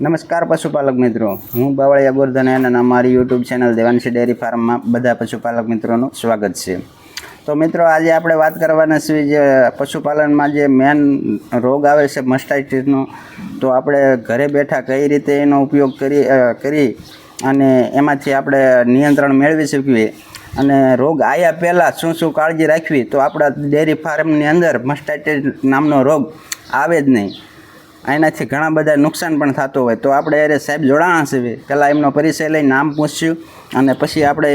નમસ્કાર પશુપાલક મિત્રો. હું બાવળિયા ગોરધન અને અમારી યુટ્યુબ ચેનલ દેવાંશી ડેરી ફાર્મમાં બધા પશુપાલક મિત્રોનું સ્વાગત છે. તો મિત્રો, આજે આપણે વાત કરવાના છીએ જે પશુપાલનમાં જે મેન રોગ આવે છે મસ્ટાઇટિસનો તો આપણે ઘરે બેઠા કઈ રીતે એનો ઉપયોગ કરી કરી અને એમાંથી આપણે નિયંત્રણ મેળવી શકીએ અને રોગ આવ્યા પહેલાં શું શું કાળજી રાખવી, તો આપણા ડેરી ફાર્મની અંદર મસ્ટાઇટિસ નામનો રોગ આવે જ નહીં. એનાથી ઘણા બધા નુકસાન પણ થતું હોય. તો આપણે અરે સાહેબ જોડાણા છે પહેલાં એમનો પરિચય લઈ નામ પૂછ્યું અને પછી આપણે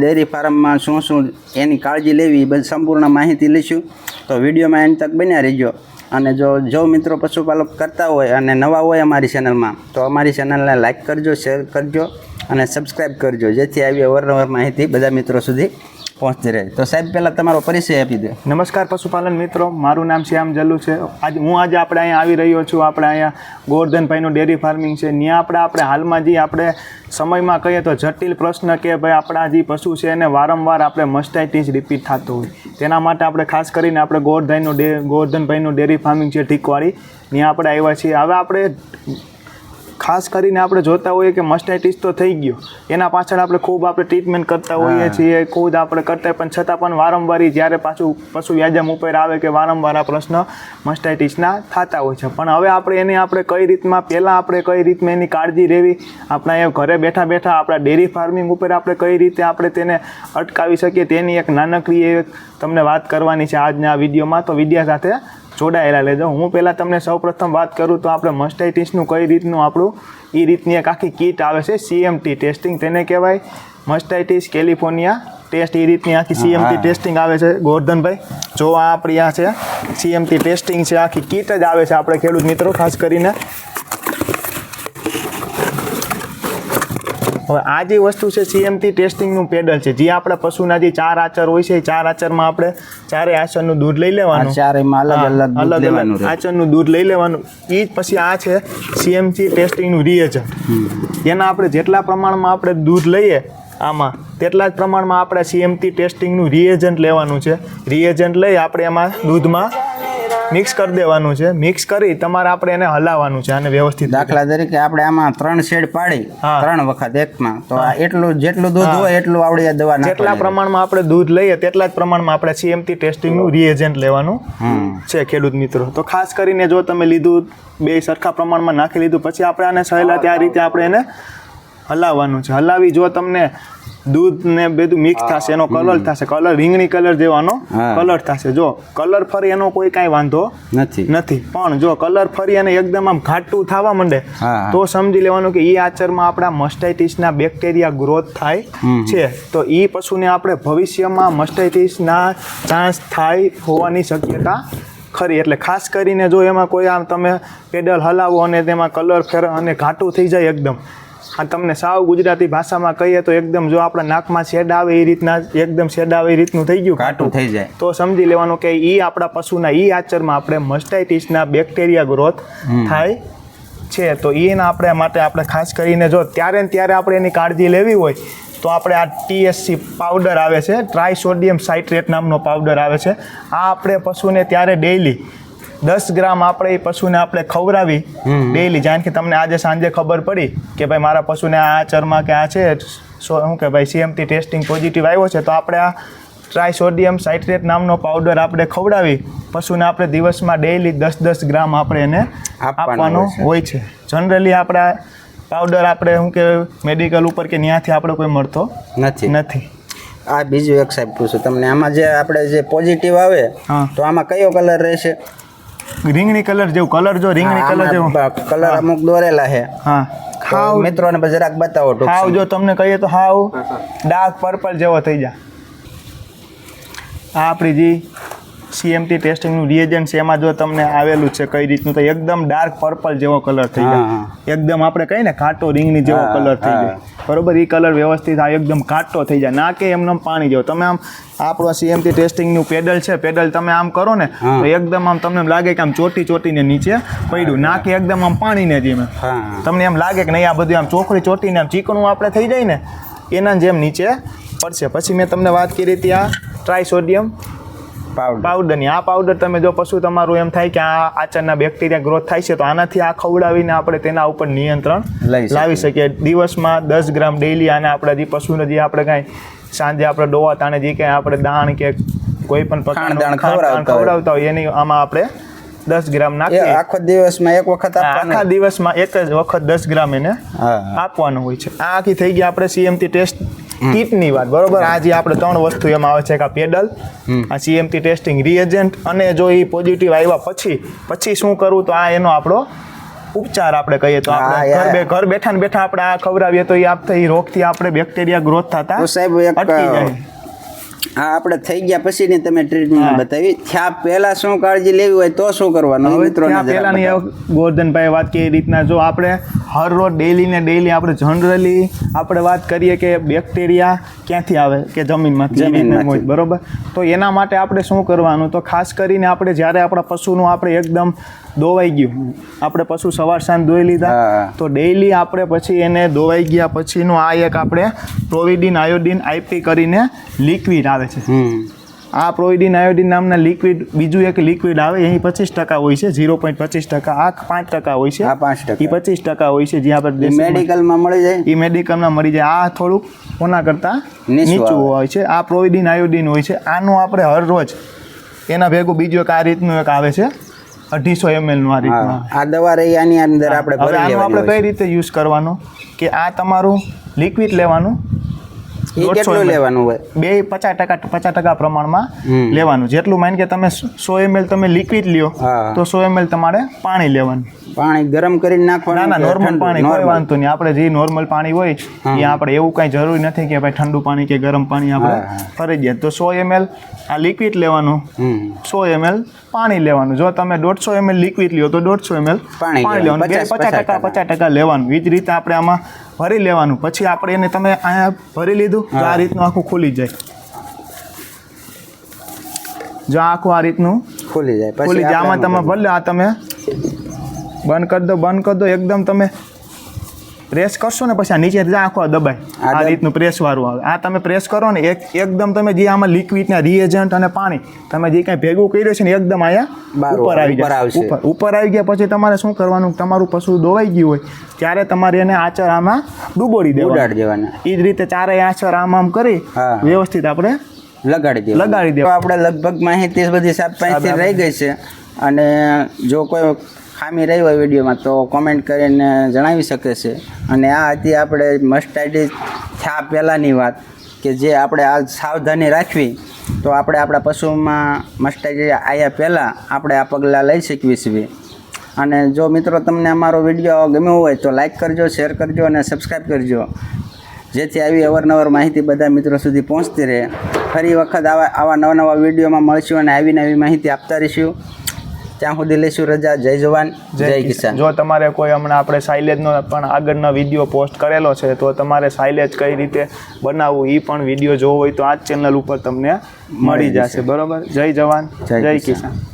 ડેરી ફાર્મમાં શું શું એની કાળજી લેવી એ બધી સંપૂર્ણ માહિતી લઈશું. તો વિડીયોમાં એન તક બન્યા રહીજો. અને જો જો મિત્રો પશુપાલક કરતા હોય અને નવા હોય અમારી ચેનલમાં, તો અમારી ચેનલને લાઇક કરજો, શેર કરજો અને સબસ્ક્રાઈબ કરજો. જેથી આવી અવારનવાર માહિતી બધા મિત્રો સુધી પહોંચતી રહે. તો સાહેબ, પહેલાં તમારો પરિચય આપી દે. નમસ્કાર પશુપાલન મિત્રો, મારું નામ શ્યામ જલ્લુ છે. આજ હું આજે આપણે અહીંયા આવી રહ્યો છું. આપણે અહીંયા ગોવર્ધનભાઈનું ડેરી ફાર્મિંગ છે. ત્યાં આપણે આપણે હાલમાં જે આપણે સમયમાં કહીએ તો જટિલ પ્રશ્ન કે ભાઈ આપણા જે પશુ છે એને વારંવાર આપણે મસ્ટાઇટીસ રિપીટ થતું હોય. તેના માટે આપણે ખાસ કરીને આપણે ગોવર્ધનનું ડે, ગોવર્ધનભાઈનું ડેરી ફાર્મિંગ છે ઠીકવાળી ત્યાં આપણે આવ્યા છીએ. હવે આપણે ખાસ કરીને આપણે જોતા હોઈએ કે મસ્ટાઇટિસ તો થઈ ગયો. એના પાછળ આપણે ખૂબ આપણે ટ્રીટમેન્ટ કરતા હોઈએ છીએ ખુદ આપણે કરતા હોય, પણ છતાં પણ વારંવાર જ્યારે પાછું પશુ વ્યાજમ ઉપર આવે કે વારંવાર આ પ્રશ્ન મસ્ટાઇટિસના થતા હોય છે. પણ હવે આપણે એને આપણે કઈ રીતમાં પહેલાં આપણે કઈ રીતમાં એની કાળજી લેવી આપણા એ ઘરે બેઠા બેઠા આપણા ડેરી ફાર્મિંગ ઉપર આપણે કઈ રીતે આપણે તેને અટકાવી શકીએ તેની એક નાનકડી એક તમને વાત કરવાની છે આજના વિડીયોમાં. તો વિડીયા સાથે જોડાયેલા લેજો હું પહેલાં તમને સૌપ્રથમ વાત કરું તો આપણે મસ્ટાઇટિસનું કઈ રીતનું આપણું એ રીતની એક આખી કીટ આવે છે સીએમટી ટેસ્ટિંગ તેને કહેવાય. મસ્ટાઇટિસ કેલિફોર્નિયા ટેસ્ટ એ રીતની આખી સીએમટી ટેસ્ટિંગ આવે છે. ગોરધનભાઈ જો આ આપણી આ છે સીએમટી ટેસ્ટિંગ છે આખી કીટ જ આવે છે આપણે ખેડૂત મિત્રો ખાસ કરીને. હવે આ જે વસ્તુ છે સીએમટી ટેસ્ટિંગનું પેડલ છે જે આપણા પશુના જે ચાર આચર હોય છે ચાર આચરમાં આપણે ચારે આચરનું દૂધ લઈ લેવાનું. ચારેમાં અલગ અલગ અલગ લેવાનું આચરનું દૂધ લઈ લેવાનું. એ જ પછી આ છે સીએમસી ટેસ્ટિંગનું રિએજન એના આપણે જેટલા પ્રમાણમાં આપણે દૂધ લઈએ આમાં તેટલા જ પ્રમાણમાં આપણે સીએમટી ટેસ્ટિંગનું રિએજન્ટ લેવાનું છે. રિએજન્ટ લઈ આપણે એમાં દૂધમાં મિક્સ કરી દેવાનું છે. મિક્સ કરી તમારે આપણે એને હલાવવાનું છે આને વ્યવસ્થિત દાખલા તરીકે આપણે આમાં ત્રણ શેડ પાડી. ત્રણ વખત એકમાં. તો આ એટલું જેટલું દૂધ હોય એટલું આવડી દવા જેટલા પ્રમાણમાં આપણે દૂધ લઈએ તેટલા જ પ્રમાણમાં આપણે સીએમટી ટેસ્ટિંગનું રિએજન્ટ લેવાનું છે ખેડૂત મિત્રો. તો ખાસ કરીને જો તમે લીધું બે સરખા પ્રમાણમાં નાખી લીધું પછી આપણે આને સહેલા ત્યાં રીતે આપણે એને હલાવવાનું છે. હલાવી જો તમને દૂધ ને બધું મિક્સ થશે એનો કલર થશે. કલર રીંગણી કલર જેવાનો કલર થશે. જો કલર ફરી એનો કોઈ કાંઈ વાંધો નથી. નથી. પણ જો કલર ફરી અને એકદમ આમ ઘાટું થવા માંડે તો સમજી લેવાનું કે એ આચરમાં આપણા મસ્ટાઇટિસના બેક્ટેરિયા ગ્રોથ થાય છે. તો એ પશુને આપણે ભવિષ્યમાં મસ્ટાઇટિસના ચાન્સ થાય હોવાની શક્યતા ખરી. એટલે ખાસ કરીને જો એમાં કોઈ આમ તમે પેડલ હલાવો અને તેમાં કલર ફેર અને ઘાટું થઈ જાય એકદમ આ તમને સાવ ગુજરાતી ભાષામાં કહીએ તો એકદમ જો આપણા નાકમાં શેડ આવે એ રીતના એકદમ શેડ આવે એ રીતનું થઈ ગયું ઘાટું થઈ જાય. તો સમજી લેવાનું કે એ આપણા પશુના એ આચરમાં આપણે મસ્ટાઇટિસના બેક્ટેરિયા ગ્રોથ થાય છે. તો એના આપણે માટે આપણે ખાસ કરીને જો ત્યારે ને ત્યારે આપણે એની કાળજી લેવી હોય તો આપણે આ ટીએસસી પાવડર આવે છે. ટ્રાયસોડિયમ સાઇટ્રેટ નામનો પાવડર આવે છે. આ આપણે પશુને ત્યારે ડેઈલી દસ ગ્રામ આપણે એ પશુને આપણે ખવડાવી ડેલી જાણ કે તમને આજે સાંજે ખબર પડી કે ભાઈ મારા પશુને આ ચરમાં કે આ છે. શું કે ભાઈ સીએમટી ટેસ્ટિંગ પોઝિટિવ આવ્યો છે. તો આપણે આ ટ્રાયસોડિયમ સાઇટ્રેટ નામનો પાવડર આપણે ખવડાવી. પશુને આપણે દિવસમાં ડેઈલી દસ દસ ગ્રામ આપણે એને આપવાનો હોય છે. જનરલી આપણા પાવડર આપણે શું કે મેડિકલ ઉપર કે ત્યાંથી આપણે કોઈ મળતો નથી. નથી. આ બીજું એક સાહેબ પૂછું તમને. આમાં જે આપણે જે પોઝિટિવ આવે. તો આમાં કયો કલર રહેશે? રીંગણી કલર જેવું કલર જો રીંગણી કલર જેવું. કલર અમુક દોરેલા છે. હા. ખાવ ખાવ મિત્રોને જરાક બતાવો હાવ જો તમને કહીએ તો હાવ ડાર્ક પર્પલ જેવો થઈ જાય આ આપણી જે સીએમટી ટેસ્ટિંગનું રિએજન્ટ છે એમાં જો તમને આવેલું છે કઈ રીતનું તો એકદમ ડાર્ક પર્પલ જેવો કલર થઈ જાય એકદમ આપણે કહીએ ને કાટો રિંગની જેવો કલર થઈ. જાય બરોબર એ કલર વ્યવસ્થિત આ એકદમ કાટો થઈ જાય. ના કે એમને પાણી જેવો. તમે આમ આપણો સીએમટી ટેસ્ટિંગનું પેડલ છે પેડલ તમે આમ કરો ને તો એકદમ આમ તમને એમ લાગે કે આમ ચોટી ચોટીને નીચે પડ્યું. ના કે એકદમ આમ પાણીને જેમ તમને એમ લાગે કે નહીં આ બધું આમ ચોખડી ચોટીને આમ ચીકણું આપણે થઈ જાય ને એના જેમ નીચે પડશે. પછી મેં તમને વાત કરી હતી આ ટ્રાયસોડિયમ પાવડરની આ પાવડર તમે જો પશુ તમારું એમ થાય કે આ આચરના બેક્ટેરિયા ગ્રોથ થાય છે તો આનાથી આ ખવડાવીને આપણે તેના ઉપર નિયંત્રણ લાવી શકીએ. દિવસમાં દસ ગ્રામ ડેઈલી આને આપણે જે પશુને જે આપણે કાંઈ સાંજે આપણે ડોવા તાણે જે કાંઈ આપણે દાણ કે કોઈ પણ ખવડાવતા હોય. એની આમાં આપણે દસ ગ્રામ નાખીએ. આખો દિવસમાં એક વખત આખા દિવસમાં એક જ વખત દસ ગ્રામ એને આપવાનું હોય છે. આ આખી થઈ ગઈ આપણે સીએમટી ટેસ્ટ કીટની વાત બરોબર? આ જે આપણે ત્રણ વસ્તુ એમાં આવે છે કે આ પેડલ આ સીએમટી ટેસ્ટિંગ રિએજન્ટ અને જો એ પોઝિટિવ આવ્યા પછી પછી શું કરવું તો આ એનો આપણો ઉપચાર આપણે કહીએ તો આપણે ઘર બે ઘર બેઠા ને બેઠા આપણે આ ખવડાવીએ તો એ આપતા એ રોગથી આપણે બેક્ટેરિયા ગ્રોથ થતા સાહેબ આ આપણે થઈ ગયા પછીની તમે ટ્રીટમેન્ટ બતાવી. થયા પહેલા શું કાળજી લેવી હોય તો શું કરવાનું? જરા પહેલાની ગોર્ધનભાઈ વાત કે રીતના. જો આપણે હર રોજ ડેઈલી ને ડેલી આપણે જનરલી આપણે વાત કરીએ કે બેક્ટેરિયા ક્યાંથી આવે કે જમીનમાંથી જમીન હોય, બરોબર? તો એના માટે આપણે શું કરવાનું? તો ખાસ કરીને આપણે જ્યારે આપણા પશુનું આપણે એકદમ દોવાઈ ગયું આપણે પશુ સવાર સાંજ ધોઈ લીધા તો ડેઈલી આપણે પછી એને દોવાઈ ગયા પછીનું આ એક આપણે પ્રોવિડિન આયોડિન આઈપી કરીને લિક્વિડ આવે છે. હમ. આ પ્રોઇડિન આયોડિન નામના લિક્વિડ બીજું એક લિક્વિડ આવે એ પચીસ ટકા હોય છે ઝીરો પોઈન્ટ પચીસ ટકા આ પાંચ ટકા હોય છે. આ પાંચ એ ટકા પચીસ ટકા હોય છે જે આપણે મેડિકલમાં મળી જાય? એ મેડિકલમાં મળી જાય. આ થોડુંક કોના કરતાં નીચું હોય છે. આ પ્રોઇડિન આયોડિન હોય છે. આનું આપણે હરરોજ એના ભેગું બીજું એક આ રીતનું એક આવે છે. અઢીસો એમએલનું આ રીતનું આ દવા રહી આની અંદર આપણે હવે આનું આપણે કઈ રીતે યુઝ કરવાનું? કે આ તમારું લિક્વિડ લેવાનું એ કેટલું લેવાનું હોય? બે પચાસ ટકા પચાસ ટકા પ્રમાણમાં લેવાનું. જેટલું માન કે તમે સો એમએલ તમે લિક્વિડ લ્યો તો સો એમએલ તમારે પાણી લેવાનું. પાણી ગરમ કરીને નાખવાનું ના નોર્મલ પાણી કોઈ વાંધો નહીં. આપણે જે નોર્મલ પાણી હોય એ આપણે એવું કાંઈ જરૂરી નથી કે ભાઈ ઠંડુ પાણી કે ગરમ પાણી આપણે ફરી ફરજિયાત તો સો એમએલ આ લિક્વિડ લેવાનું. સો એમએલ પાણી લેવાનું. જો તમે દોઢસો એમએલ લિક્વિડ લ્યો તો દોઢસો એમએલ પાણી લેવાનું. પચાસ- ટકા પચાસ પચાસ ટકા લેવાનું. એ જ રીતે આપણે આમાં ભરી લેવાનું. પછી આપણે એને તમે અહીંયા ભરી લીધું તો આ રીતનું આખું ખુલી જાય. જો આખું આ રીતનું ખુલી જાય. ખુલી જાય. આમાં તમે ભલે આ તમે બંધ કરી દો બંધ કરી દો. એકદમ તમે પ્રેસ કરશો ને પછી આ નીચે આખો દબાય. આ રીતનું પ્રેસ વાળું આવે. આ તમે પ્રેસ કરો ને એક એકદમ તમે જે આમાં લિક્વિડના રિએજન્ટ અને પાણી તમે જે કાંઈ ભેગું કર્યું છે ને એકદમ અહીંયા ઉપર આવી ઉપર જાય. ઉપર ઉપર આવી ગયા પછી તમારે શું કરવાનું? તમારું પશુ દોવાઈ ગયું હોય ત્યારે તમારે એને આચર આમાં ડૂબોડી દેવાનું. એ જ રીતે ચારેય આચર આમ આમ કરી વ્યવસ્થિત આપણે લગાડી દેવાનું. લગાડી દેવા આપણે લગભગ માહિતી બધી સાત પાંચ રહી ગઈ છે. અને જો કોઈ ખામી રહી હોય વિડીયોમાં, તો કોમેન્ટ કરીને જણાવી શકે છે. અને આ હતી આપણે મસ્ટાઇડી થયા પહેલાંની વાત, કે જે આપણે આ સાવધાની રાખવી, તો આપણે આપણા પશુમાં મસ્ટાઇડી આવ્યા પહેલાં આપણે આ પગલાં લઈ શકીએ છીએ અને જો મિત્રો તમને અમારો વીડિયો ગમ્યો હોય, તો લાઇક કરજો શેર કરજો અને સબસ્ક્રાઈબ કરજો. જેથી આવી અવારનવાર માહિતી બધા મિત્રો સુધી પહોંચતી રહે. ફરી વખત આવા આવા નવા નવા વિડીયોમાં મળશું અને આવી નવી માહિતી આપતા રહીશું. ત્યાં સુધી લઈશું રજા. જય જવાન જય કિસાન. જો તમારે કોઈ હમણાં આપણે સાયલેજનો પણ આગળનો વીડિયો પોસ્ટ કરેલો છે તો તમારે સાયલેજ કઈ રીતે બનાવવું એ પણ વીડિયો જોવો હોય તો આ જ ચેનલ ઉપર તમને મળી જશે. બરોબર? જય જવાન જય. કિસાન.